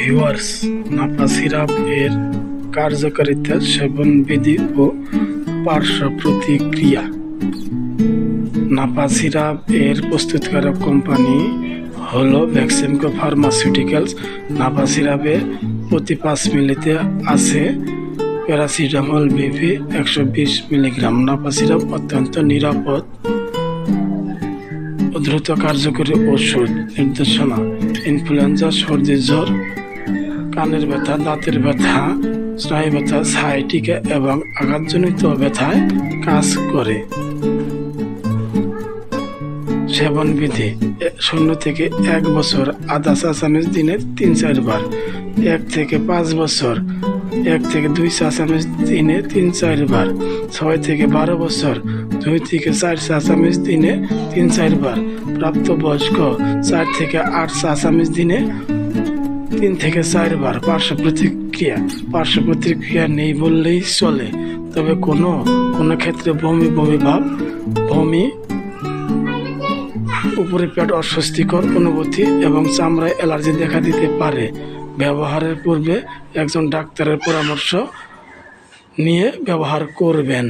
Viewers Napa syrup এর কার্যকারিতা সেবন বিধি ও পার্শ্ব প্রতিক্রিয়া নাপা সিরাপ এর প্রস্তুতকারক কোম্পানি হলো ভ্যাক্সিমকো ফার্মাসিউটিক্যালস। নাপা সিরাপে প্রতি পাঁচ মিলিতে আছে প্যারাসিটামল বিভি একশো বিশ মিলিগ্রাম। নাপা সিরাপ অত্যন্ত নিরাপদ দ্রুত কার্যকরী ওষুধ নির্দেশনা। ইনফ্লুয়েঞ্জা, সর্দি, জ্বর কানের ব্যথা, দাঁতের ব্যথা, স্নায়ু ব্যথা, সাইটিকা এবং আঘাতজনিত ব্যথায় কাজ করে। সেবন বিধি শূন্য থেকে এক বছর, আধা চা চামচ দিনে তিন চারবার, এক থেকে পাঁচ বছর, এক থেকে দুই চা চামচ দিনে তিন চারবার, ছয় থেকে বারো বছর, দুই থেকে চার চা চামচ দিনে তিন চারবার, প্রাপ্তবয়স্ক চার থেকে আট চা চামচ দিনে তিন থেকে চারবার পার্শ্ব প্রতিক্রিয়া পার্শ্ব প্রতিক্রিয়া নেই বললেই চলে। তবে কোনো কোনো ক্ষেত্রে বমি বমি ভাব, বমি, উপরে পেট অস্বস্তিকর অনুভূতি এবং চামড়ায় অ্যালার্জি দেখা দিতে পারে। ব্যবহারের পূর্বে একজন ডাক্তারের পরামর্শ নিয়ে ব্যবহার করবেন।